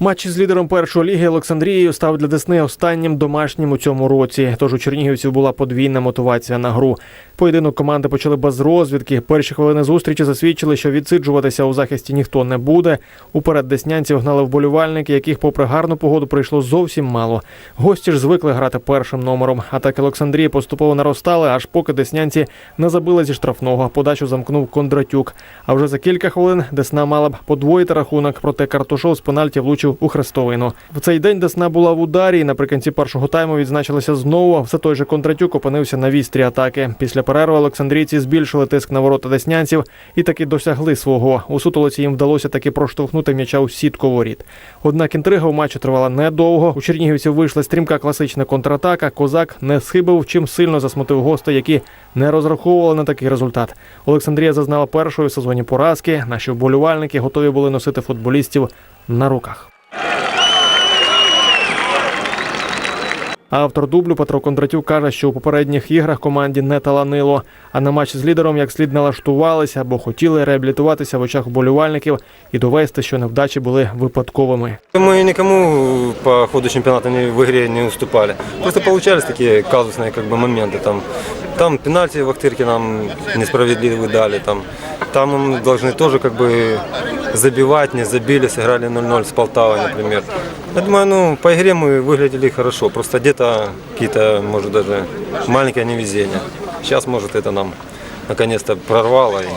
Матч з лідером першої ліги Олександрією став для Десни останнім домашнім у цьому році. Тож у чернігівців була подвійна мотивація на гру. Поєдинок команди почали без розвідки. Перші хвилини зустрічі засвідчили, що відсиджуватися у захисті ніхто не буде. Уперед деснянців гнали вболівальники, яких, попри гарну погоду, прийшло зовсім мало. Гості ж звикли грати першим номером. Атаки Олександрії поступово наростали, аж поки деснянці не забили зі штрафного. Подачу замкнув Кондратюк. А вже за кілька хвилин Десна мала б подвоїти рахунок, проте Картушов з пенальті влучив у хрестовину. В цей день Десна була в ударі. Наприкінці першого тайму відзначилася знову. Все той же Кондратюк опинився на вістрі атаки. Після перерви олександрійці збільшили тиск на ворота деснянців і таки досягли свого. У сутолоці їм вдалося таки проштовхнути м'яча у сітку воріт. Однак інтрига у матчі тривала недовго. У чернігівців вийшла стрімка класична контратака. Козак не схибив, чим сильно засмутив гостей, які не розраховували на такий результат. Олександрія зазнала першої в сезоні поразки. Наші вболівальники готові були носити футболістів на руках. Автор дублю Петро Кондратюк каже, що у попередніх іграх команді не таланило. А на матч з лідером як слід налаштувалися, бо хотіли реабілітуватися в очах вболівальників і довести, що невдачі були випадковими. Мы никому по ходу чемпионата не- в игре не уступали. Просто получались такие казусные как бы, моменты. Там, там пенальти в Ахтырке нам несправедливо дали. Там, там мы должны тоже как бы забивать, не забили, сыграли 0-0 с Полтавой, например. Я думаю, ну, по игре мы выглядели хорошо. Просто где-то какие-то, может, даже маленькое невезение. Сейчас, может, это нам наконец-то прорвало. И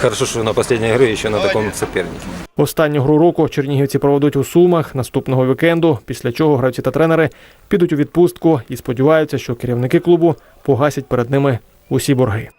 хорошо, что на последней игре еще на таком сопернике. Останню гру року чернігівці проведуть у Сумах наступного вікенду, після чого гравці та тренери підуть у відпустку і сподіваються, що керівники клубу погасять перед ними усі борги.